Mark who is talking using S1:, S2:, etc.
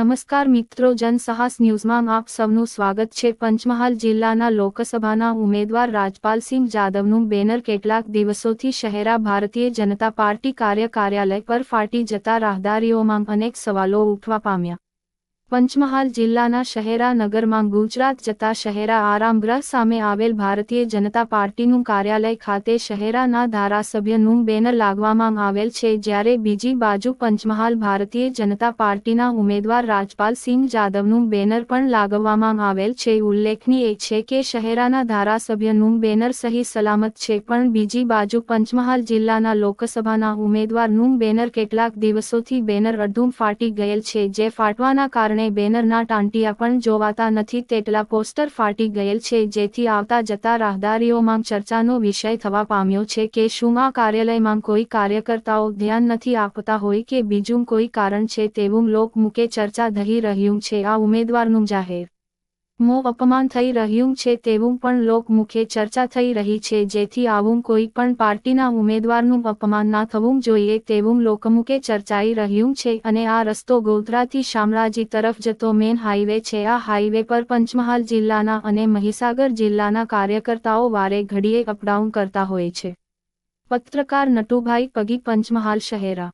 S1: નમસ્કાર મિત્રો જનસાહસ ન્યૂઝમાં આપ સૌનું સ્વાગત છે. પંચમહાલ જિલ્લાના લોકસભાના ઉમેદવાર રાજપાલસિંહ જાદવનું બેનર કેટલાક દિવસોથી શહેરા ભારતીય જનતા પાર્ટી કાર્ય કાર્યાલય પર ફાટી જતા રાહદારીઓમાં અનેક સવાલો ઉઠવા પામ્યા. પંચમહાલ જિલ્લાના શહેરા નગરમાં ગુજરાત જતા શહેરા આરામગૃહ સામે આવેલ ભારતીય જનતા પાર્ટીનું કાર્યાલય ખાતે શહેરાના ધારાસભ્યનું બેનર લાગવામાં આવેલ છે, જ્યારે બીજી બાજુ પંચમહાલ ભારતીય જનતા પાર્ટીના ઉમેદવાર રાજપાલસિંહ જાદવનું બેનર પણ લાગવામાં આવેલ છે. ઉલ્લેખનીય છે કે શહેરાના ધારાસભ્યનું બેનર સહી સલામત છે, પણ બીજી બાજુ પંચમહાલ જિલ્લાના લોકસભાના ઉમેદવારનું બેનર કેટલાક દિવસોથી બેનર અડધું ફાટી ગયેલ છે, જે ફાટવાના કારણે બેનરના ટાંટિયા પણ જોવાતા નથી. તેટલા પોસ્ટર ફાટી ગયેલ છે, જેથી આવતા જતા રાહદારીઓમાં ચર્ચાનો વિષય થવા પામ્યો છે કે શું આ કાર્યાલયમાં કોઈ કાર્યકર્તાઓ ધ્યાન નથી આપતા હોય કે બીજું કોઈ કારણ છે તેવું લોકમુખે ચર્ચા ધરી રહ્યું છે. આ ઉમેદવારનું જાહેર મો અપમાન થઈ રહ્યું છે તેવું પણ લોકમુખે ચર્ચા થઈ રહી છે જેથી આવું કોઈ પણ પાર્ટીના ઉમેદવારનું અપમાન ના થવું જોઈએ તેવું લોકમુખે ચર્ચાઈ રહ્યું છે અને આ રસ્તો ગોધરાથી શામળાજી તરફ જતો મેન હાઈવે છે. આ હાઈવે પર પંચમહાલ જિલ્લાના અને મહીસાગર જિલ્લાના કાર્યકર્તાઓ વારે ઘડીએ અપડાઉન કરતા હોય છે. પત્રકાર નટુભાઈ પગી પંચમહાલ શહેરા